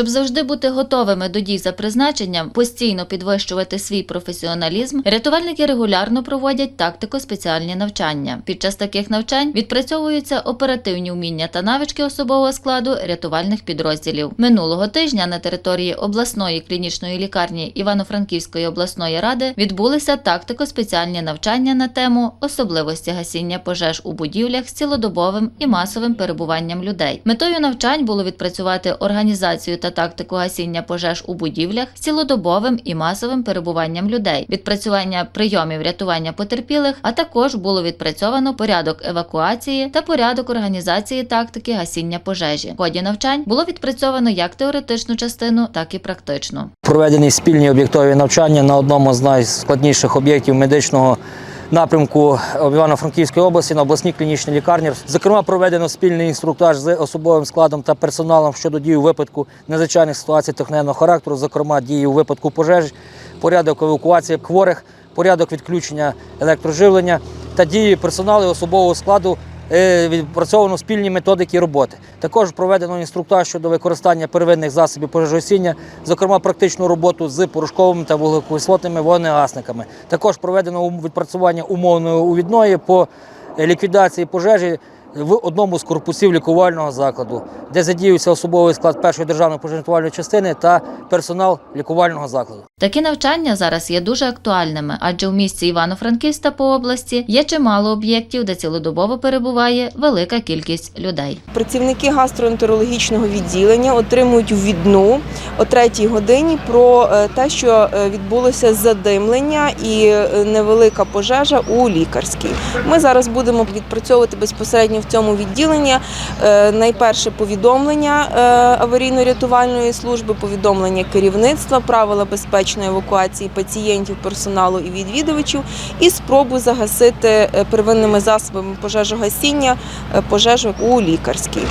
Щоб завжди бути готовими до дій за призначенням, постійно підвищувати свій професіоналізм, рятувальники регулярно проводять тактико-спеціальні навчання. Під час таких навчань відпрацьовуються оперативні вміння та навички особового складу рятувальних підрозділів. Минулого тижня на території обласної клінічної лікарні Івано-Франківської обласної ради відбулися тактико-спеціальні навчання на тему особливості гасіння пожеж у будівлях з цілодобовим і масовим перебуванням людей. Метою навчань було відпрацювати організацію та тактику гасіння пожеж у будівлях цілодобовим і масовим перебуванням людей, відпрацювання прийомів рятування потерпілих, а також було відпрацьовано порядок евакуації та порядок організації тактики гасіння пожежі. В ході навчань було відпрацьовано як теоретичну частину, так і практичну. Проведені спільні об'єктові навчання на одному з найскладніших об'єктів медичного напрямку Івано-Франківської області на обласній клінічній лікарні. Зокрема, проведено спільний інструктаж з особовим складом та персоналом щодо дій у випадку надзвичайних ситуацій техногенного характеру, зокрема дії у випадку пожеж, порядок евакуації хворих, порядок відключення електроживлення та дії персоналу і особового складу відпрацьовано спільні методики роботи. Також проведено інструктаж щодо використання первинних засобів пожежогасіння, зокрема практичну роботу з порошковими та вуглекислотними вогнегасниками. Також проведено відпрацювання умовної увідної по е, ліквідації пожежі в одному з корпусів лікувального закладу, де задіюється особовий склад першої державної пожежно частини та персонал лікувального закладу. Такі навчання зараз є дуже актуальними, адже в місті Івано-Франківськ та по області є чимало об'єктів, де цілодобово перебуває велика кількість людей. Працівники гастроентерологічного відділення отримують ввідну о третій годині про е, те, що е, відбулося задимлення і е, невелика пожежа у лікарській. Ми зараз будемо відпрацьовувати безпосередньо в цьому відділенні е, найперше повідомлення е, аварійно-рятувальної служби, повідомлення керівництва, правила безпечної евакуації пацієнтів, персоналу і відвідувачів, і спробу загасити е, первинними засобами пожежогасіння пожежу у лікарській.